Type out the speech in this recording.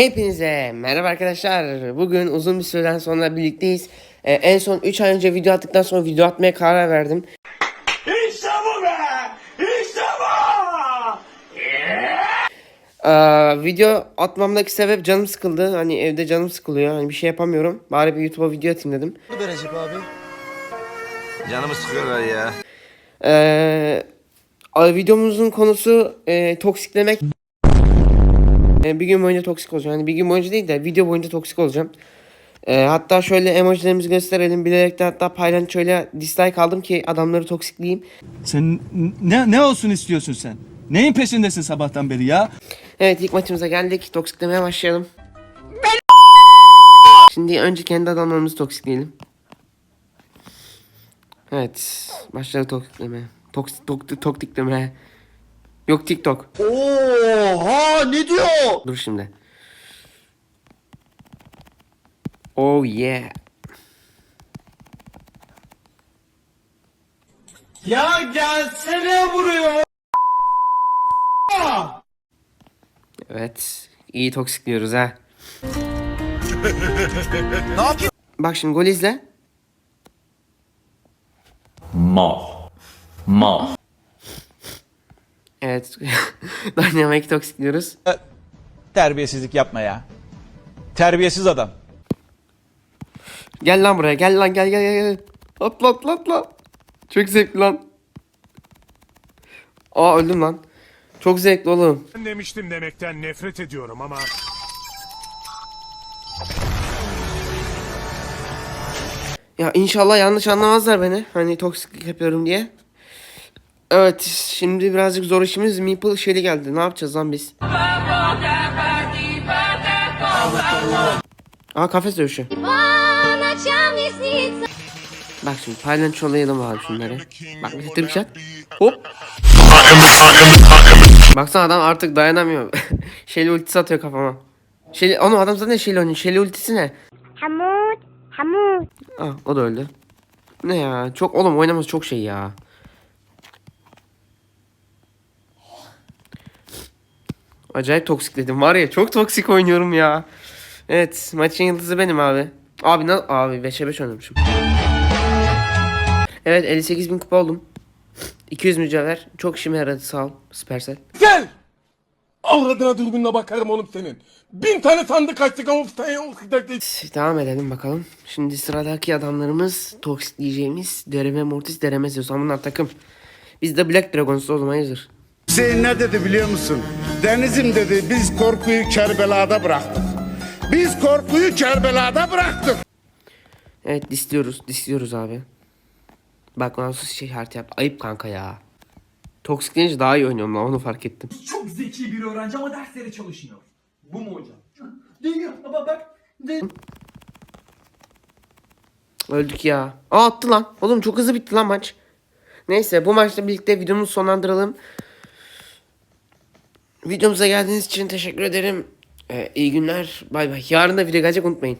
Hepinize merhaba arkadaşlar. Bugün uzun bir süreden sonra birlikteyiz. Ee, en son 3 ay önce video attıktan sonra video atmaya karar verdim. İşte bu be! İşte bu! Ee, video atmamdaki sebep canım sıkıldı. Hani evde canım sıkılıyor. Hani bir şey yapamıyorum. Bari bir YouTube'a video atayım dedim. be Recep abi? Canımı sıkıyorlar ya. Ee, videomuzun konusu e, toksiklemek. E, bir gün boyunca toksik olacağım. Yani bir gün boyunca değil de video boyunca toksik olacağım. E, hatta şöyle emojilerimizi gösterelim. Bilerek de hatta paylaşıyla dislike aldım ki adamları toksikleyeyim. Sen ne ne olsun istiyorsun sen? Neyin peşindesin sabahtan beri ya? Evet ilk maçımıza geldik. Toksiklemeye başlayalım. Şimdi önce kendi adamlarımızı toksikleyelim. Evet. Başladı toksiklemeye. Toksik tok, toktikleme. Yok TikTok. Oha ne diyor? Dur şimdi. Oh yeah. Ya gelsene buraya! Evet. İyi toksikliyoruz ha. ne yapıyorsun? Bak şimdi gol izle. Mal. Mal. Evet. Dynamite toksikliyoruz. Terbiyesizlik yapma ya. Terbiyesiz adam. Gel lan buraya. Gel lan gel gel gel. gel. Atla atla atla. Çok zevkli lan. Aa öldüm lan. Çok zevkli oğlum. Ben demiştim demekten nefret ediyorum ama Ya inşallah yanlış anlamazlar beni. Hani toksiklik yapıyorum diye. Evet şimdi birazcık zor işimiz Meeple şeyli geldi. Ne yapacağız lan biz? Aa kafes dövüşü. Bak şimdi paylaşalayalım abi şunları. Bak bir trick shot. Hop. Baksana adam artık dayanamıyor. Şeyli ultisi atıyor kafama. Şeyli, onu adam zaten şeyli oynuyor. Şeyli ultisi ne? Hamud, Hamud. Ah o da öldü. Ne ya? Çok oğlum oynaması çok şey ya. Acayip toksikledim var ya çok toksik oynuyorum ya. Evet maçın yıldızı benim abi. Abi ne abi 5'e 5 oynamışım. Evet 58 bin kupa oldum. 200 mücevher. Çok işime yaradı sağ ol Supercell. Gel! Avradına dürbünle bakarım oğlum senin. Bin tane sandık açtık ama Devam edelim bakalım. Şimdi sıradaki adamlarımız toksikleyeceğimiz Dereme Mortis Deremez bunlar takım. Biz de Black Dragons'u oğlum hayırdır. Hüseyin ne dedi biliyor musun? Denizim dedi biz korkuyu Kerbela'da bıraktık. Biz korkuyu Kerbela'da bıraktık. Evet disliyoruz. Disliyoruz abi. Bak nasıl şey harita yaptı. Ayıp kanka ya. Toksikleyince daha iyi oynuyorum lan onu fark ettim. Çok zeki bir öğrenci ama derslere çalışmıyor. Bu mu hocam? Değil ama bak. Öldük ya. Aa attı lan. Oğlum çok hızlı bitti lan maç. Neyse bu maçla birlikte videomuzu sonlandıralım. Videomuza geldiğiniz için teşekkür ederim. Ee, iyi günler. Bay bay. Yarın da video gelecek unutmayın.